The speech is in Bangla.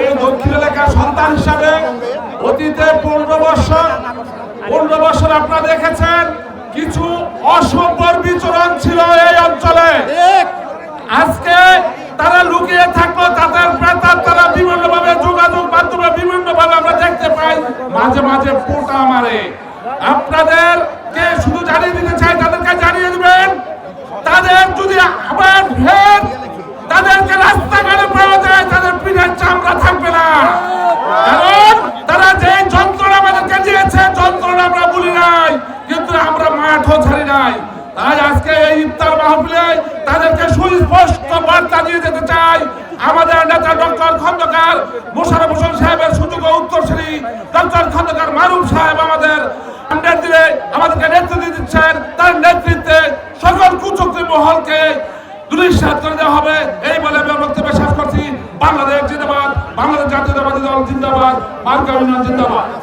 এই দক্ষিণ এলাকার সন্তান হিসাবে অতীতে পনেরো বছর পনেরো বছর আপনারা দেখেছেন কিছু বিচরণ ছিল এই অঞ্চলে। আজকে তারা লুকিয়ে থাকল, তাদের প্রেতার তারা বিভিন্ন ভাবে যোগাযোগ মাধ্যমে বিভিন্ন ভাবে আমরা দেখতে পাই, মাঝে মাঝে পোটা মারে। আপনাদের নাই তাই আজকে এই ইফতার মাহফিলে তাদেরকে সুস্পষ্ট বার্তা দিয়ে যেতে চাই। আমাদের নেতা ডক্টর খন্দকার মোশারফ হোসেন সাহেবের সুযোগ উত্তরসূরি ডক্টর খন্দকার মারুফ সাহেব আমাদের দিলে আমাদেরকে নেতৃত্ব দিচ্ছেন। তার নেতৃত্বে সকল কুচক্রী মহলকে দুলিশ্বাস করে দেওয়া হবে। এই বলে আমি বক্তব্য শেষ করছি। বাংলাদেশ জিন্দাবাদ, বাংলাদেশ জাতীয়তাবাদী দল জিন্দাবাদ, মার্কা ইউনিয়ন জিন্দাবাদ।